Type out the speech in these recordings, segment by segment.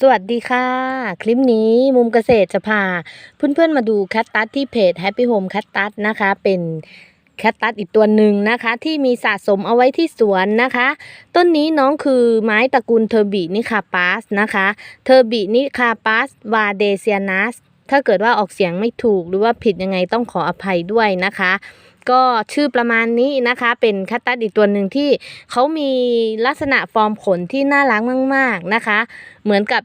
สวัสดีค่ะ คลิปนี้มุมเกษตรจะพา เพื่อนๆมาดูแคตตัสที่เพจ Happy Home แคตตัสนะคะ เป็นแคตตัสอีกตัวหนึ่งนะคะ ที่มีสะสมเอาไว้ที่สวนนะคะ ต้นนี้น้องคือไม้ตระกูลเทอร์บินิคาปาสนะคะเทอร์บินิคาปาสวาเดเซียนัสถ้าเกิดว่าออกเสียงไม่ถูกหรือว่าผิดยังไงต้องขออภัยด้วยนะคะ ก็ชื่อประมาณนี้นะคะ เป็นแคตตัสอีกตัวหนึ่งที่เขามีลักษณะฟอร์มขนที่น่ารักมาก ๆนะคะ เหมือนกับ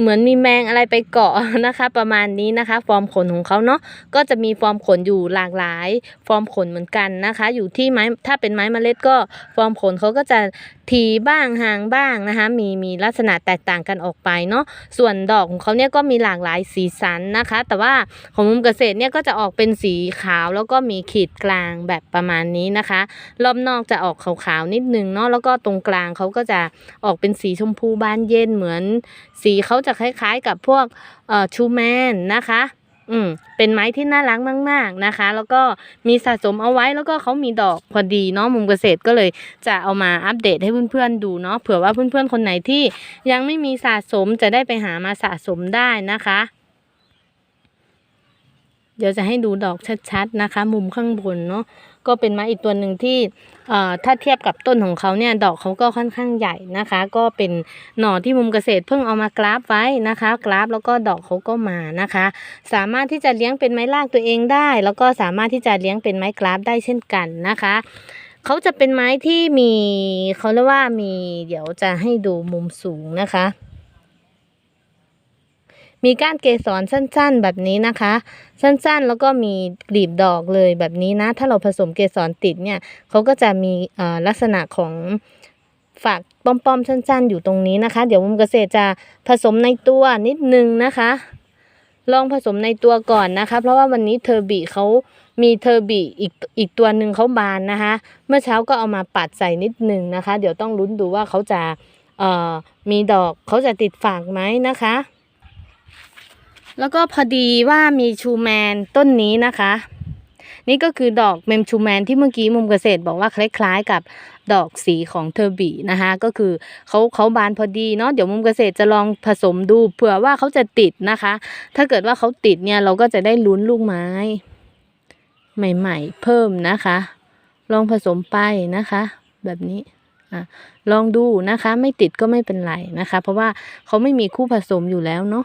เหมือนมีแมงอะไรไปเกาะนะคะ ประมาณนี้นะคะ ฟอร์มขนของเขาเนาะก็จะมีฟอร์มขนอยู่หลากหลาย ฟอร์มขนเหมือนกันนะคะ อยู่ที่ไม้ถ้าเป็นไม้เมล็ดก็ฟอร์มขนเขาก็จะ ทีบ้างหางบ้างนะคะ มีมีลักษณะแตกต่างกันออกไปเนาะส่วนดอกของเขาเนี่ยก็มีหลากหลายสีสันนะคะ แต่ว่าของมุมเกษตรเนี่ยก็จะออกเป็นสีขาวแล้วก็มีขีดกลางแบบประมาณนี้นะคะรอบนอกจะออกขาวๆนิดนึงเนาะแล้วก็ตรงกลางเขาก็จะออกเป็นสีชมพูบานเย็นเหมือน สีเขาจะคล้ายๆกับพวกเอ่อชูแมนนะคะ อืมเป็นไม้ที่น่ารักมาก ๆนะคะ แล้วก็มีสะสมเอาไว้แล้วก็เขามีดอกพอดีเนาะมุมเกษตรก็เลยจะเอามาอัปเดตให้เพื่อนๆดูเนาะเผื่อว่าเพื่อนๆคนไหนที่ยังไม่มีสะสมจะได้ไปหามาสะสมได้นะคะ เดี๋ยวจะให้ดูดอกชัดๆนะคะ มุมข้างบนเนาะก็เป็นไม้อีกตัวหนึ่งที่เอ่อถ้าเทียบกับต้นของเขาเนี่ยดอกเขาก็ค่อนข้างใหญ่นะคะ ก็เป็นหน่อที่มุมเกษตรเพิ่งเอามากราฟไว้นะคะ กราฟแล้วก็ดอกเขาก็มานะคะ สามารถที่จะเลี้ยงเป็นไม้รากตัวเองได้ แล้วก็สามารถที่จะเลี้ยงเป็นไม้กราฟได้เช่นกันนะคะเขาจะเป็นไม้ที่มีเขาเรียกว่ามีเดี๋ยวจะให้ดูมุมสูงนะคะ มีก้านเกสรสั้นๆ แบบนี้นะคะ สั้นๆ แล้วก็มีกลีบดอกเลยแบบนี้นะ ถ้าเราผสมเกสรติดเนี่ยเขาก็จะมีลักษณะของฝักป้อมๆสั้น ๆ อยู่ตรงนี้นะคะ เดี๋ยวมุมเกษตรจะผสมในตัวนิดนึงนะคะ ลองผสมในตัวก่อนนะคะ เพราะว่าวันนี้เทอร์บีเขามีเทอร์บีอีกอีกตัวหนึ่งเขาบานนะคะ เมื่อเช้าก็เอามาปัดใส่นิดนึงนะคะ เดี๋ยวต้องลุ้นดูว่าเขาจะมีดอกเขาจะติดฝากไหมนะคะ แล้วก็พอดีว่ามีชูแมนต้นนี้นะคะ นี่ก็คือดอกเมมชูแมนที่เมื่อกี้มุมเกษตรบอกว่าคล้าย ๆ กับดอกสีของเทอร์บีนะคะก็คือเขาเขาบานพอดีเนาะเดี๋ยวมุมเกษตรจะลองผสมดูเผื่อว่าเขาจะติดนะคะ ถ้าเกิดว่าเขาติดเนี่ยเราก็จะได้ลุ้นลูกไม้ ใหม่ ๆ เพิ่มนะคะ ลองผสมไปนะคะ แบบนี้อะลองดูนะคะ ไม่ติดก็ไม่เป็นไรนะคะ เพราะว่าเขาไม่มีคู่ผสมอยู่แล้วเนาะ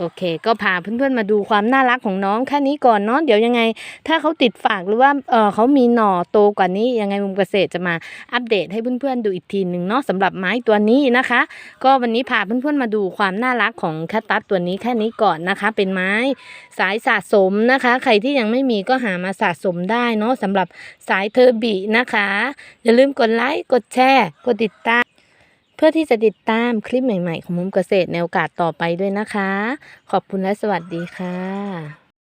โอเค ก็พาเพื่อนๆมาดูความน่ารักของน้องแค่นี้ก่อนเนาะเดี๋ยวยังไง ถ้าเขาติดฝากหรือว่าเออเขามีหน่อโตกว่านี้ยังไงมุมเกษตรจะมาอัปเดตให้เพื่อนๆดูอีกทีหนึ่งเนาะสำหรับไม้ตัวนี้นะคะ ก็วันนี้พาเพื่อนๆมาดูความน่ารักของแคตตัสตัวนี้แค่นี้ก่อนนะคะ เป็นไม้สายสะสมนะคะ ใครที่ยังไม่มีก็หามาสะสมได้เนาะสำหรับสายเทอร์บีนะคะอย่าลืมกดไลค์กดแชร์กดติดตาม พื่อที่จะติดตามคลิปใหม่ๆ ของมุมเกษตรในโอกาสต่อไปด้วยนะคะ ขอบคุณและสวัสดีค่ะ